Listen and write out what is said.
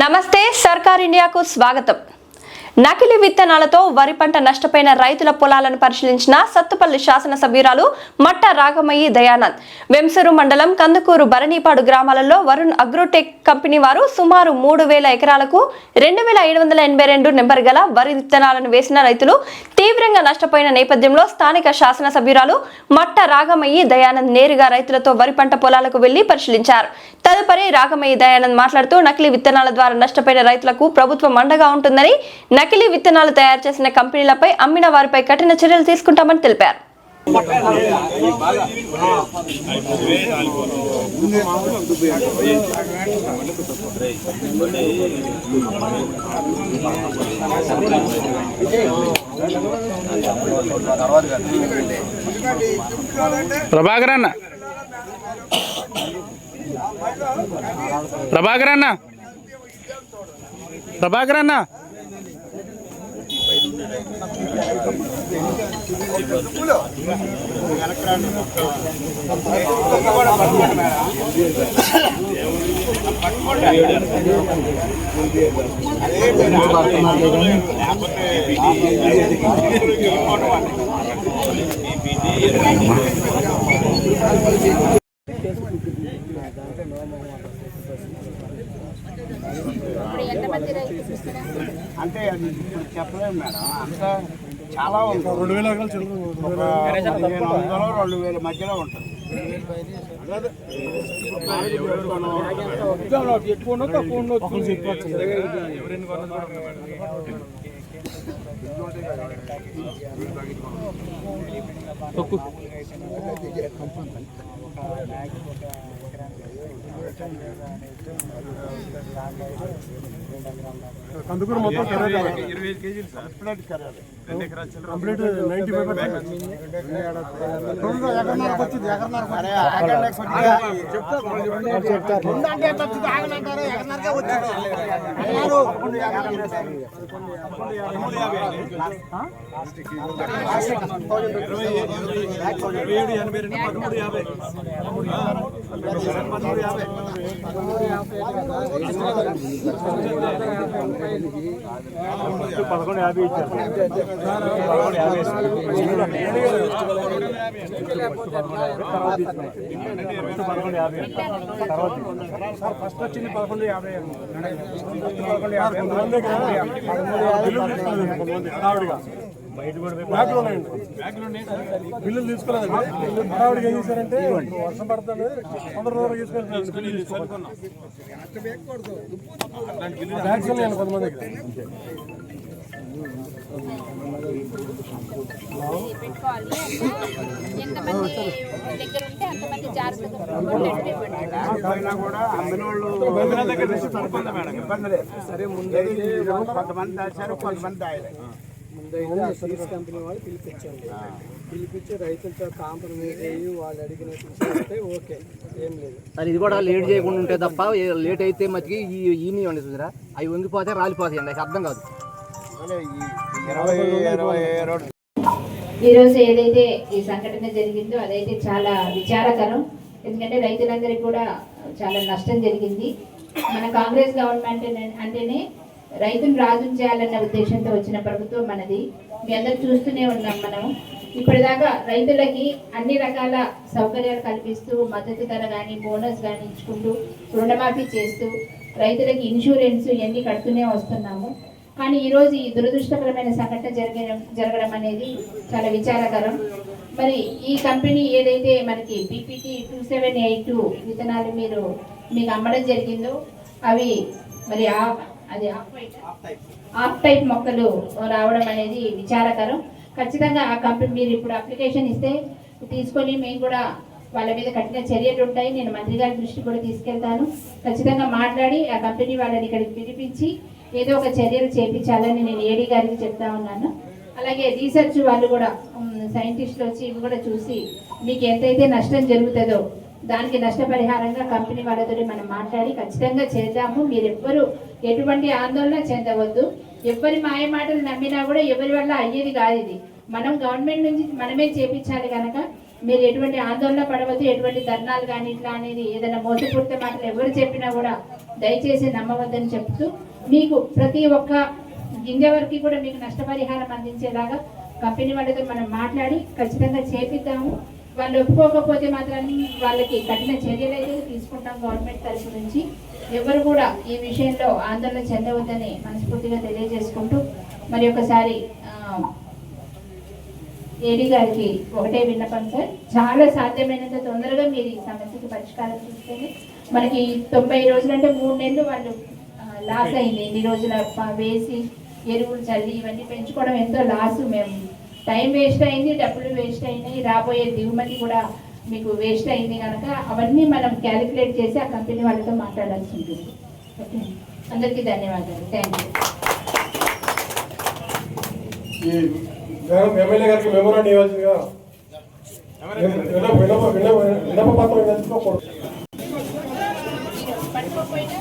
నమస్తే సర్కార్ ఇండియాకు స్వాగతం. నకిలీ విత్తనాలతో వరి పంట నష్టపోయిన రైతుల పొలాలను పరిశీలించిన సత్తుపల్లి శాసనసభ్యురాలు మట్ట రాగమయ్యి దయానంద్. వెంసూరు మండలం కందుకూరు భరణీపాడు గ్రామాలలో వరుణ్ అగ్రోటెక్ కంపెనీ వారు సుమారు మూడు వేల ఎకరాలకు రెండు వేల ఏడు వందల ఎనభై రెండు నెంబర్ గల వరి విత్తనాలను వేసిన రైతులు తీవ్రంగా నష్టపోయిన నేపథ్యంలో స్థానిక శాసనసభ్యురాలు మట్ట రాగమయ్యి దయానంద్ నేరుగా రైతులతో వరి పంట పొలాలకు వెళ్ళి పరిశీలించారు. తదుపరి రాగమయ్యి దయానంద్ మాట్లాడుతూ నకిలీ విత్తనాల ద్వారా నష్టపోయిన రైతులకు ప్రభుత్వం అండగా ఉంటుందని నకిలీ విత్తనాలు తయారు చేసిన కంపెనీలపై అమ్మిన వారిపై కఠిన చర్యలు తీసుకుంటామని తెలిపారు. ప్రభాకర్ అన్న. ప్రభాకర్ అన్న. ప్రభాకర్ అన్న. అంటే అది ఇప్పుడు చెప్పలేము మేడం. అంతా చాలా ఉంటుంది రెండు వేల పదిహేను వందలు రెండు వేల మధ్యలో ఉంటుంది. కందుకూరు మొత్తం కంప్లీట్ నైన్టీ ఫైవ్ అరే ఆగండి కొద్దిగా. ఉందంటే ఎట్లా వచ్చింది? పదకొండు యాభై ఇచ్చారు పదకొండు యాభై పదకొండు యాభై తర్వాత సార్ ఫస్ట్ వచ్చింది పదకొండు యాభై పదకొండు యాభై కొంతమంది బిల్లులు తీసుకోలేదు కొంతమంది ఏం చేశారంటే వర్షం పడుతుంది తొందర తొందరగా తీసుకెళ్తాను. కొంతమంది సరే ముందే కొంతమంది దాచారు కొంతమంది దాయలేదు. ముందైతే సీడ్స్ కంపెనీ వాళ్ళు పిలిపించండి. పిలిపించి రైతులతో కాంప్రమైజ్ అయ్యి వాళ్ళు అడిగినట్టు చేస్తే ఓకే ఏం లేదు. సార్ ఇది కూడా లేట్ చేయకుండా ఉంటే తప్ప లేట్ అయితే మతికి ఈ ఉండి చూసారా? అవి వంగిపోతే రాలిపోతాయి అండి అది అర్థం కాదు. ఈరోజు ఏదైతే ఈ సంఘటన జరిగిందో అదైతే చాలా విచారకరం. ఎందుకంటే రైతులందరికీ కూడా చాలా నష్టం జరిగింది. మన కాంగ్రెస్ గవర్నమెంట్ అంటేనే రైతును రాజును చేయాలన్న ఉద్దేశంతో వచ్చిన ప్రభుత్వం మనది. మీ అందరు చూస్తూనే ఉన్నాం మనం ఇప్పటిదాకా రైతులకి అన్ని రకాల సౌకర్యాలు కల్పిస్తూ మద్దతు ధర కానీ బోనస్ కానీ ఇచ్చుకుంటూ రుణమాఫీ చేస్తూ రైతులకి ఇన్సూరెన్స్ ఇవన్నీ కడుతూనే వస్తున్నాము. కానీ ఈరోజు ఈ దురదృష్టకరమైన సంఘటన జరగడం జరగడం అనేది చాలా విచారకరం. మరి ఈ కంపెనీ ఏదైతే మనకి బీపీటీ టూ సెవెన్ ఎయిట్ విత్తనాలు మీరు మీకు అమ్మడం జరిగిందో అవి మరి ఆ- అది ఆఫ్ టైప్ మొక్కలు రావడం అనేది విచారకరం. ఖచ్చితంగా ఆ కంపెనీ మీరు ఇప్పుడు అప్లికేషన్ ఇస్తే తీసుకొని మేము కూడా వాళ్ళ మీద కఠిన చర్యలు ఉంటాయి. నేను మంత్రి గారి దృష్టి కూడా తీసుకెళ్తాను. ఖచ్చితంగా మాట్లాడి ఆ కంపెనీ వాళ్ళని ఇక్కడికి పిలిపించి ఏదో ఒక చర్యలు చేపించాలని నేను ఏడీ గారికి చెప్తా ఉన్నాను. అలాగే రీసెర్చ్ వాళ్ళు కూడా సైంటిస్టులు వచ్చి ఇవి కూడా చూసి మీకు ఎంతైతే నష్టం జరుగుతుందో దానికి నష్టపరిహారంగా కంపెనీ వాళ్ళతో మనం మాట్లాడి ఖచ్చితంగా చేద్దాము. మీరు ఎవ్వరు ఎటువంటి ఆందోళన చెందవద్దు. ఎవరి మాయ మాటలు నమ్మినా కూడా ఎవరి వల్ల అయ్యేది కాదు ఇది. మనం గవర్నమెంట్ నుంచి మనమే చేపించాలి కనుక మీరు ఎటువంటి ఆందోళన పడవద్దు ఎటువంటి ధర్నాలు కానీ ఇట్లా అనేది ఏదైనా మోసపూరిత మాటలు ఎవరు చెప్పినా కూడా దయచేసి నమ్మవద్దని చెప్తూ మీకు ప్రతి ఒక్క గింజ వరకు కూడా మీకు నష్టపరిహారం అందించేలాగా కంపెనీ వాళ్ళతో మనం మాట్లాడి ఖచ్చితంగా చేపిద్దాము. వాళ్ళు ఒప్పుకోకపోతే మాత్రం వాళ్ళకి కఠిన చర్యలు అయితే తీసుకుంటాం గవర్నమెంట్ తరఫు నుంచి. ఎవరు కూడా ఈ విషయంలో ఆందోళన చెందవద్దని మనస్ఫూర్తిగా తెలియజేసుకుంటూ మరి ఒకసారి ఏడీ గారికి ఒకటే విన్నపం సార్. చాలా సాధ్యమైనంత తొందరగా మీరు ఈ సమస్యకి పరిష్కారం చూస్తేనే మనకి తొంభై రోజులు అంటే మూడు నెలలు వాళ్ళు లాస్ అయింది. ఇన్ని రోజుల వేసి ఎరువులు చల్లి ఇవన్నీ పెంచుకోవడం ఎంతో లాస్ మేము. టైం వేస్ట్ అయింది డబ్బులు వేస్ట్ అయినాయి రాబోయే దిగుమతి కూడా మీకు వేస్ట్ అయింది కనుక అవన్నీ మనం క్యాలిక్యులేట్ చేసి ఆ కంపెనీ వాళ్ళతో మాట్లాడాల్సి ఉంటుంది ఓకే? అందరికీ ధన్యవాదాలు. Thank you. పట్టుకోపోయినా